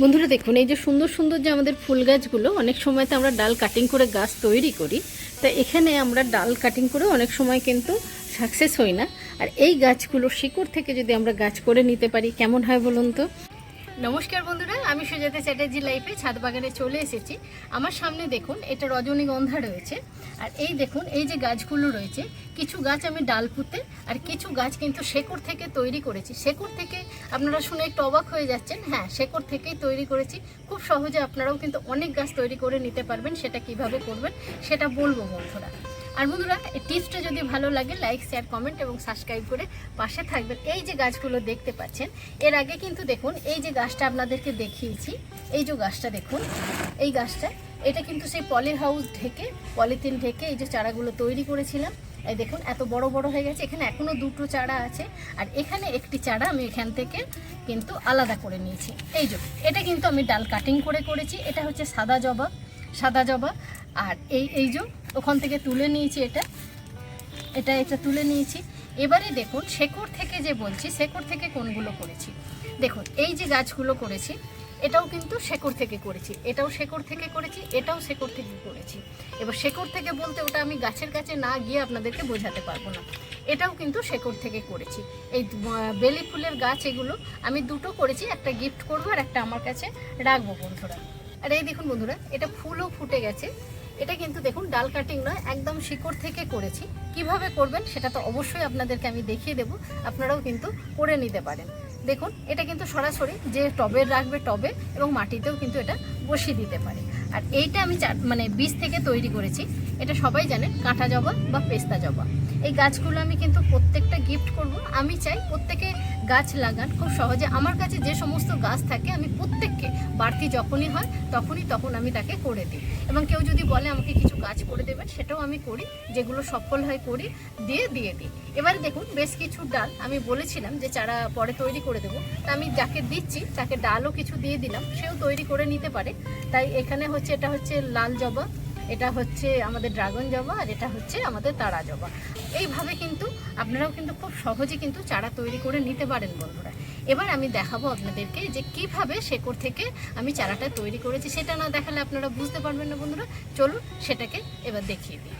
বন্ধুরা দেখুন, এই যে সুন্দর সুন্দর যে আমাদের ফুল গাছগুলো, অনেক সময় তো আমরা ডাল কাটিং করে গাছ তৈরি করি। তা এখানে আমরা ডাল কাটিং করে অনেক সময় কিন্তু সাকসেস হই না। আর এই গাছগুলো শিকড় থেকে যদি আমরা গাছ করে নিতে পারি, কেমন হয় বলুন তো? নমস্কার বন্ধুরা, আমি সুজাতা চ্যাটার্জি লাইফে ছাদ বাগানে চলে এসেছি। আমার সামনে দেখুন, এটা রজনীগন্ধা রয়েছে। আর এই দেখুন, এই যে গাছগুলো রয়েছে, কিছু গাছ আমি ডাল পুঁতে আর কিছু গাছ কিন্তু শেকড় থেকে তৈরি করেছি। শেকড় থেকে আপনারা শুনে একটু অবাক হয়ে যাচ্ছেন হ্যাঁ শেকড় থেকেই তৈরি করেছি। খুব সহজে আপনারাও কিন্তু অনেক গাছ তৈরি করে নিতে পারবেন, সেটা কীভাবে করবেন, সেটা বলব বন্ধুরা। আর বন্ধুরা টিপসটা যদি ভালো লাগে লাইক শেয়ার কমেন্ট এবং সাবস্ক্রাইব করে পাশে থাকবেন। এই যে গাছগুলো দেখতে পাচ্ছেন, এর আগে কিন্তু দেখুন, এই যে গাছটা আপনাদেরকে দেখিয়েছি, এই যে গাছটা দেখুন, এই গাছটা, এটা কিন্তু সেই পলি হাউস ঢেকে পলিথিন ঢেকে এই যে চারাগুলো তৈরি করেছিলাম। এই দেখুন, এত বড় বড় হয়ে গেছে, এখানে এখনও দুটো চারা আছে। আর এখানে একটি চারা আমি এখান থেকে কিন্তু আলাদা করে নিয়েছি। এই যে, এটা কিন্তু আমি ডাল কাটিং করে করেছি, এটা হচ্ছে সাদা জবা সাদা জবা। আর এই এই যে ওখান থেকে তুলে নিয়েছি এটা। এটা এটা তুলে নিয়েছি। এবারে দেখুন, শেকড় থেকে যে বলছি, শেকড় থেকে কোনগুলো করেছি? দেখুন, এই যে গাছগুলো করেছি, এটাও কিন্তু শেকড় থেকে করেছি। এটাও শেকড় থেকে করেছি, এটাও শেকড় থেকে করেছি। এবার শেকড় থেকে বলতে ওটা আমি গাছের কাছে না গিয়ে আপনাদেরকে বোঝাতে পারব না। এটাও কিন্তু শেকড় থেকে করেছি। এই বেলি ফুলের গাছ এগুলো আমি দুটো করেছি, একটা গিফট করব আর একটা আমার কাছে রাখব বন্ধুরা। আর এই দেখুন বন্ধুরা, এটা ফুলও ফুটে গেছে। এটা কিন্তু দেখুন, ডাল কাটিং নয়, একদম শিকড় থেকে করেছি। কীভাবে করবেন সেটা তো অবশ্যই আপনাদেরকে আমি দেখিয়ে দেব, আপনারাও কিন্তু করে নিতে পারেন। দেখুন, এটা কিন্তু সরাসরি যে টবে রাখবে টবে এবং মাটিতেও কিন্তু এটা বসিয়ে দিতে পারে। আর এইটা আমি মানে বীজ থেকে তৈরি করেছি। এটা সবাই জানেন, কাঁটা জবা বা পেস্তা জবা। এই গাছগুলো আমি কিন্তু প্রত্যেকটা গিফট করব। আমি চাই প্রত্যেকে গাছ লাগান খুব সহজে। আমার কাছে যে সমস্ত গাছ থাকে, আমি প্রত্যেককে, বাড়তি যখনই হয়, তখনই তখন আমি তাকে করে দিই। এবং কেউ যদি বলে আমাকে কিছু গাছ করে দেবেন, সেটাও আমি করি, যেগুলো সফল হয় করি, দিয়ে দিয়ে দিই। এবার দেখুন, বেশ কিছু ডাল, আমি বলেছিলাম যে চারা পরে তৈরি করে দেবো। তা আমি যাকে দিচ্ছি, তাকে ডালও কিছু দিয়ে দিলাম, সেও তৈরি করে নিতে পারে। তাই এখানে হচ্ছে, এটা হচ্ছে লাল জবা। এটা হচ্ছে আমাদের ড্রাগন জবা আর এটা হচ্ছে আমাদের তারা জবা। এইভাবে কিন্তু আপনারাও কিন্তু খুব সহজে কিন্তু চারা তৈরি করে নিতে পারেন বন্ধুরা। এবার আমি দেখাবো আপনাদেরকে যে কীভাবে শেকড় থেকে আমি চারাটা তৈরি করেছি, সেটা না দেখালে আপনারা বুঝতে পারবেন না বন্ধুরা। চলুন সেটাকে এবার দেখিয়ে দিই।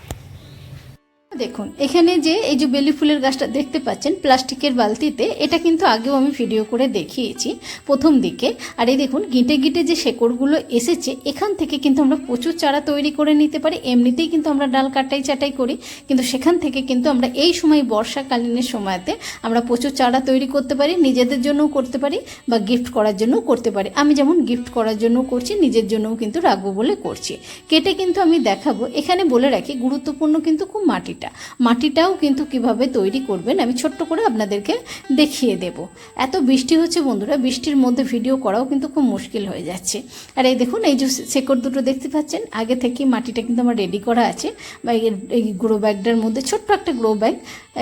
দেখুন, এখানে যে এই যে বেলি ফুলের গাছটা দেখতে পাচ্ছেন, প্লাস্টিকের বালতিতে, এটা কিন্তু আগেও আমি ভিডিও করে দেখিয়েছি প্রথম দিকে। আর এই দেখুন, গিঁটে গিঁটে যে শেকড়গুলো এসেছে, এখান থেকে কিন্তু আমরা প্রচুর চারা তৈরি করে নিতে পারি। এমনিতেই কিন্তু আমরা ডাল কাটাই চাটাই করি, কিন্তু সেখান থেকে কিন্তু আমরা এই সময় বর্ষাকালীনের সময়তে আমরা প্রচুর চারা তৈরি করতে পারি, নিজেদের জন্যও করতে পারি বা গিফট করার জন্যও করতে পারি। আমি যেমন গিফট করার জন্য করছি, নিজের জন্যও কিন্তু রাখব বলে করছি। কেটে কিন্তু আমি দেখাবো। এখানে বলে রাখি, গুরুত্বপূর্ণ কিন্তু খুব মাটিটা। মাটিটাও কিন্তু কীভাবে তৈরি করবেন আমি ছোট্ট করে আপনাদেরকে দেখিয়ে দেব। এত বৃষ্টি হচ্ছে বন্ধুরা, বৃষ্টির মধ্যে ভিডিও করাও কিন্তু খুব মুশকিল হয়ে যাচ্ছে। আর এই দেখুন, এই যে শেকড় দুটো দেখতে পাচ্ছেন, আগে থেকে মাটিটা কিন্তু আমার রেডি করা আছে। বা এই গ্রো ব্যাগটার মধ্যে, ছোট্ট একটা গ্রো ব্যাগ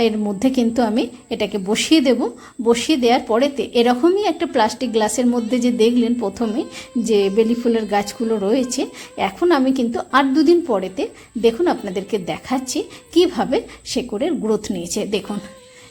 এর মধ্যে কিন্তু আমি এটাকে বসিয়ে দেব। বসিয়ে দেওয়ার পরেতে এরকমই একটা প্লাস্টিক গ্লাসের মধ্যে যে দেখলেন প্রথমে, যে বেলি ফুলের গাছগুলো রয়েছে, এখন আমি কিন্তু আর দুদিন পরেতে দেখুন আপনাদেরকে দেখাচ্ছি কীভাবে শেকড়ের গ্রোথ নিয়েছে, দেখুন।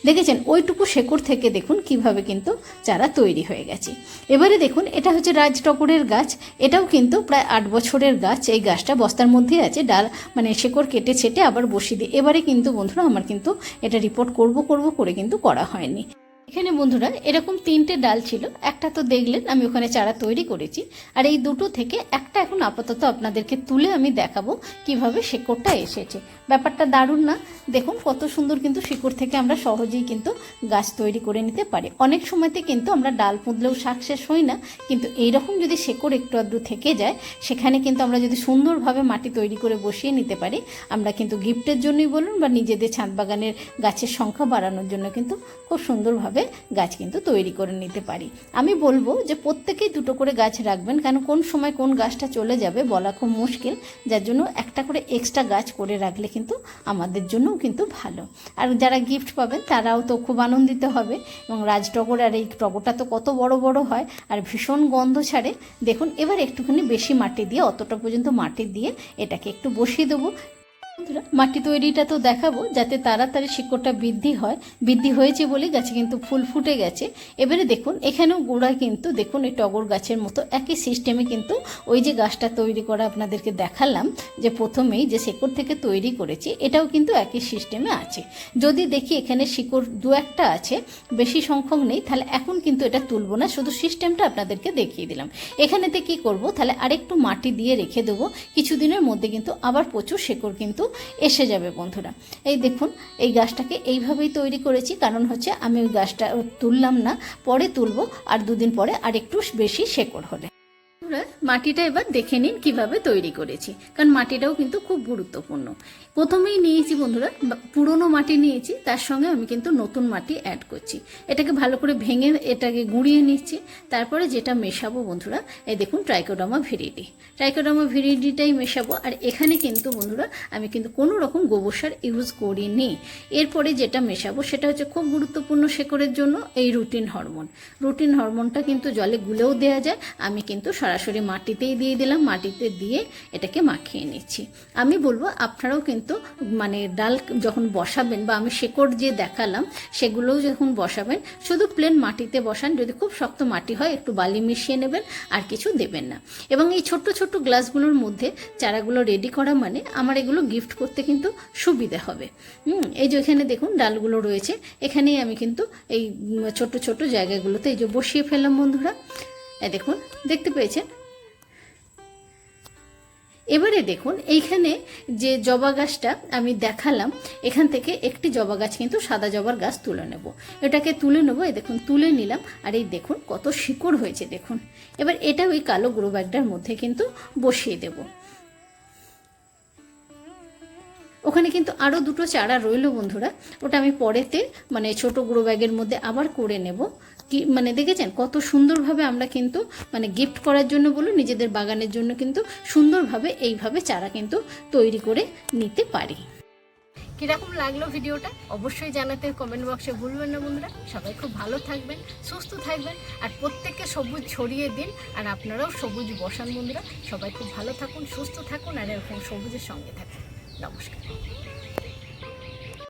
দেখেছেন? ওইটুকু শেকড় থেকে দেখুন কীভাবে কিন্তু চারা তৈরি হয়ে গেছে। এবারে দেখুন, এটা হচ্ছে রাজ টকরের গাছ। এটাও কিন্তু প্রায় আট বছরের গাছ। এই গাছটা বস্তার মধ্যে আছে, ডাল মানে শেকড় কেটে ছেটে আবার বসিয়ে দিই এবারে কিন্তু বন্ধুরা, আমার কিন্তু এটা রিপোর্ট করব করব করে কিন্তু করা হয়নি। এখানে বন্ধুরা, এরকম তিনটে ডাল ছিল। একটা তো দেখলেন, আমি ওখানে চারা তৈরি করেছি। আর এই দুটো থেকে একটা এখন আপাতত আপনাদেরকে তুলে আমি দেখাবো কীভাবে শেকড়টা এসেছে। ব্যাপারটা দারুণ না? দেখুন, কত সুন্দর কিন্তু শিকড় থেকে আমরা সহজেই কিন্তু গাছ তৈরি করে নিতে পারি। অনেক সময়তে কিন্তু আমরা ডাল পুঁতলেও সাকসেস হই না। কিন্তু এইরকম যদি শেকড় একটু আধটু থেকে যায়, সেখানে কিন্তু আমরা যদি সুন্দরভাবে মাটি তৈরি করে বসিয়ে নিতে পারি, আমরা কিন্তু গিফটের জন্যই বলুন বা নিজেদের ছাদ বাগানের গাছের সংখ্যা বাড়ানোর জন্য কিন্তু খুব সুন্দরভাবে গাছ কিন্তু তৈরি করে নিতে পারি। আমি বলব যে প্রত্যেকেই দুটো করে গাছ রাখবেন, কেন কোন সময় কোন গাছটা চলে যাবে বলা খুব মুশকিল। যার জন্য একটা করে এক্সট্রা গাছ করে রাখলে কিন্তু আমাদের জন্যও কিন্তু ভালো। আর যারা গিফট পাবেন, তারাও তো খুব আনন্দিত হবে। এবং রাজটগর আর এই টগরটা তো কত বড় বড় হয়, আর ভীষণ গন্ধ ছাড়ে। দেখুন, এবার একটুখানি বেশি মাটি দিয়ে, অতটা পর্যন্ত মাটি দিয়ে এটাকে একটু বসিয়ে দেবো। মাটি তৈরিটা তো দেখাবো, যাতে তাড়াতাড়ি শিকড়টা বৃদ্ধি হয়। বৃদ্ধি হয়েছে বলে গাছে কিন্তু ফুল ফুটে গেছে। এবারে দেখুন, এখানেও গোড়ায় কিন্তু, দেখুন এই টগর গাছের মতো একই সিস্টেমে কিন্তু ওই যে গাছটা তৈরি করা আপনাদেরকে দেখালাম, যে প্রথমেই যে শিকড় থেকে তৈরি করেছি, এটাও কিন্তু একই সিস্টেমে আছে। যদি দেখি এখানে শিকড় দু একটা আছে, বেশি সংখ্যক নেই, তাহলে এখন কিন্তু এটা তুলবো না, শুধু সিস্টেমটা আপনাদেরকে দেখিয়ে দিলাম। এখানেতে কি করব, তাহলে আরেকটু মাটি দিয়ে রেখে দেবো, কিছুদিনের মধ্যে কিন্তু আবার প্রচুর শেকড় কিন্তু এসে যাবে বন্ধুরা। এই দেখুন, এই গাছটাকে এইভাবেই তৈরি করেছি, কারণ হচ্ছে আমি ওই গাছটা তুললাম না, পরে তুলবো, আর দুদিন পরে আর একটু বেশি শেকড় হলে। বন্ধুরা, মাটিটা এবার দেখে নিন কীভাবে তৈরি করেছি। কারণ মাটিটাও কিন্তু খুব গুরুত্বপূর্ণ। প্রথমেই নিয়েছি বন্ধুরা পুরনো মাটি নিয়েছি তার সঙ্গে আমি কিন্তু নতুন মাটি অ্যাড করছি। এটাকে ভালো করে ভেঙে এটাকে গুঁড়িয়ে নিচ্ছি। তারপরে যেটা মেশাবো বন্ধুরা এই দেখুন ট্রাইকোডামা ভিরিডি ট্রাইকোডামা ভিরিডিটাই মেশাবো। আর এখানে কিন্তু বন্ধুরা আমি কিন্তু কোনো রকম গোবর সার ইউজ করিনি। এরপরে যেটা মেশাবো সেটা হচ্ছে খুব গুরুত্বপূর্ণ শেকড়ের জন্য এই রুটিন হরমোন রুটিন হরমোনটা কিন্তু জলে গুলেও দেওয়া যায় আমি কিন্তু সরাসরি মাটিতেই দিয়ে দিলাম, মাটিতে দিয়ে এটাকে মাখিয়ে নিচ্ছি। আমি বলব আপনারাও কিন্তু মানে ডাল যখন বসাবেন বা আমি শেকড় যে দেখালাম, সেগুলোও যখন বসাবেন, শুধু প্লেন মাটিতে বসান, যদি খুব শক্ত মাটি হয়, একটু বালি মিশিয়ে নেবেন, আর কিছু দেবেন না। এবং এই ছোট্ট ছোট্ট গ্লাসগুলোর মধ্যে চারাগুলো রেডি করা মানে আমার এগুলো গিফট করতে কিন্তু সুবিধা হবে। হুম, এই যে এখানে দেখুন ডালগুলো রয়েছে, এখানেই আমি কিন্তু এই ছোট ছোট জায়গাগুলোতে এই যে বসিয়ে ফেললাম বন্ধুরা। দেখুন, দেখতে পেয়েছেন? এবারে দেখুন, এইখানে যে জবা গাছটা আমি দেখালাম, এখান থেকে একটি জবা গাছ কিন্তু সাদা জবার গাছ তুলে নেব। এটাকে তুলে নেব, এই দেখুন, তুলে নিলাম, আর এই দেখুন কত শিকড় হয়েছে, দেখুন। এবার এটা ওই কালো গ্রো ব্যাগটার মধ্যে কিন্তু বসিয়ে দেবো। ওখানে কিন্তু আরও দুটো চারা রইল বন্ধুরা। ওটা আমি পরেতে মানে ছোট গ্রো ব্যাগের মধ্যে আবার করে নেব। কি মানে দেখেছেন? কত সুন্দরভাবে আমরা কিন্তু মানে গিফট করার জন্য বলুন নিজেদের বাগানের জন্য কিন্তু সুন্দরভাবে এইভাবে চারা কিন্তু তৈরি করে নিতে পারি। কীরকম লাগল ভিডিওটা? অবশ্যই জানাতে কমেন্ট বক্সে ভুলবেন না বন্ধুরা। সবাই খুব ভালো থাকবেন, সুস্থ থাকবেন, আর প্রত্যেককে সবুজ ছড়িয়ে দিন, আর আপনারাও সবুজ বসান বন্ধুরা। সবাই খুব ভালো থাকুন, সুস্থ থাকুন, আর এরকম সবুজের সঙ্গে থাকুন। নমস্কার।